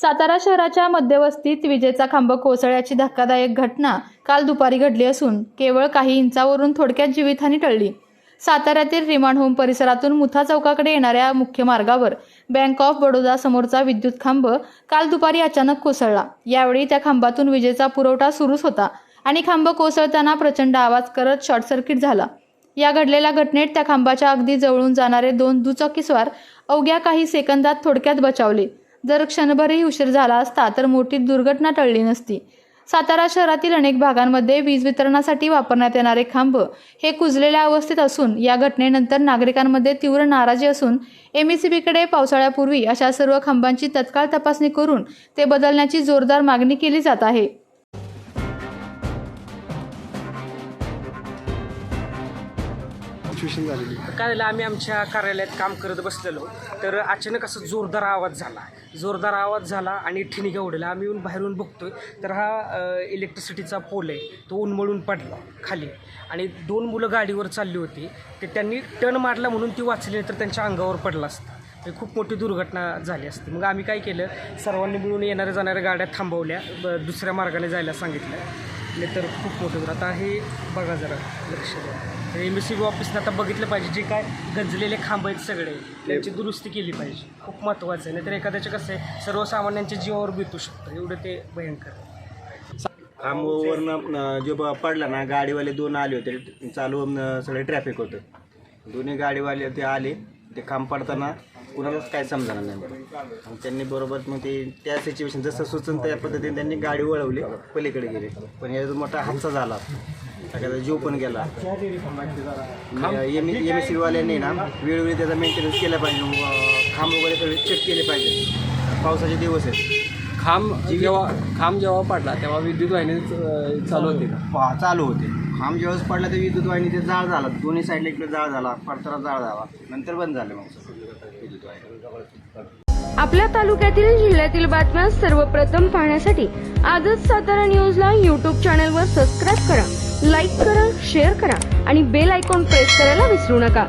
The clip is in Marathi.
सातारा शहराच्या मध्यवस्तीत विजेचा खांब कोसळ्याची धक्कादायक घटना काल दुपारी घडली असून केवळ काही इंचावरून थोडक्यात जीवितहानी टळली. साताऱ्यातील रिमांड होम परिसरातून मुथा चौकाकडे येणाऱ्या मुख्य मार्गावर बँक ऑफ बडोदा समोरचा विद्युत खांब काल दुपारी अचानक कोसळला. यावेळी त्या खांबातून विजेचा पुरवठा सुरूच होता आणि खांब कोसळताना प्रचंड आवाज करत शॉर्ट सर्किट झाला. या घडलेल्या घटनेत त्या खांबाच्या अगदी जवळून जाणारे दोन दुचाकीस्वार अवघ्या काही सेकंदात थोडक्यात बचावले. जर क्षणभरही उशीर झाला असता तर मोठी दुर्घटना टळली नसती. सातारा शहरातील अनेक भागांमध्ये वीज वितरणासाठी वापरण्यात येणारे खांब हे कुजलेल्या अवस्थेत असून या घटनेनंतर नागरिकांमध्ये तीव्र नाराजी असून एमकडे पावसाळ्यापूर्वी अशा सर्व खांबांची तत्काळ तपासणी करून ते बदलण्याची जोरदार मागणी केली जात आहे. सिच्युएशन झालेली काय झालं आम्ही आमच्या कार्यालयात काम करत बसलेलो. तर अचानक असं जोरदार आवाज झाला. जोरदार आवाज झाला आणि ठिणग्या उडला. आम्ही येऊन बाहेरून बघतोय. तर हा इलेक्ट्रिसिटीचा पोल आहे. तो उन्मळून पडला खाली. आणि दोन मुलं गाडीवर चालली होती. ते त्यांनी टर्न मारला म्हणून ती वाचली तर त्यांच्या अंगावर पडला असतं. म्हणजे खूप मोठी दुर्घटना झाली असती. मग आम्ही काय केलं? सर्वांनी मिळून येणाऱ्या जाणाऱ्या गाड्या थांबवल्या. ब- दुसऱ्या मार्गाने जायला सांगितलं. नाही तर खूप मोठं होतं आता हे बघा जरा लक्ष द्या. एम एस सी बी ऑफिसनं आता बघितलं पाहिजे जे काय गंजलेले खांब आहेत सगळे त्यांची दुरुस्ती केली पाहिजे. खूप महत्त्वाचं आहे. नाहीतर एखाद्याचे कसं आहे सर्वसामान्यांच्या जीवावर बितू शकतं. एवढं ते भयंकर आहे. खांबवरनं जो पडला ना गाडीवाले दोन आले होते. चालू सगळे ट्रॅफिक होतं. दोन्ही गाडीवाले ते आले. ते खांब पडताना कुणालाच काय समजणार नाही आणि त्यांनी बरोबर मग ते त्या सिच्युएशन जसं सुचन त्या पद्धतीने त्यांनी गाडी वळवली पलीकडे गेले. पण याचा मोठा हादसा झाला. सगळ्याचा जीव पण गेला. एम एम एस सीवाल्यांनी ना वेळोवेळी त्याचा मेंटेनन्स केला पाहिजे. खांब वगैरे सगळे चेक केले पाहिजे. पावसाचे दिवस आहेत. खांब जेव्हा खांब जेव्हा पडला तेव्हा विद्युत वाहिनी चालू होती का? चालू होते. खांब ज्यावेळेस पडला तर विद्युत वाहिनी ते जाळ झाला. दोन्ही साईडला इकडे जाळ झाला. पडताना जाळ झाला. नंतर बंद झालं मग विद्युत वाहिनी. आपल्या तालुक्यातील जिल्ह्यातील बातम्या सर्वप्रथम पाहण्यासाठी आजच सातारा न्यूजला यूट्यूब चॅनलवर सबस्क्राईब करा लाईक करा शेअर करा आणि बेल आयकॉन प्रेस करायला विसरू नका.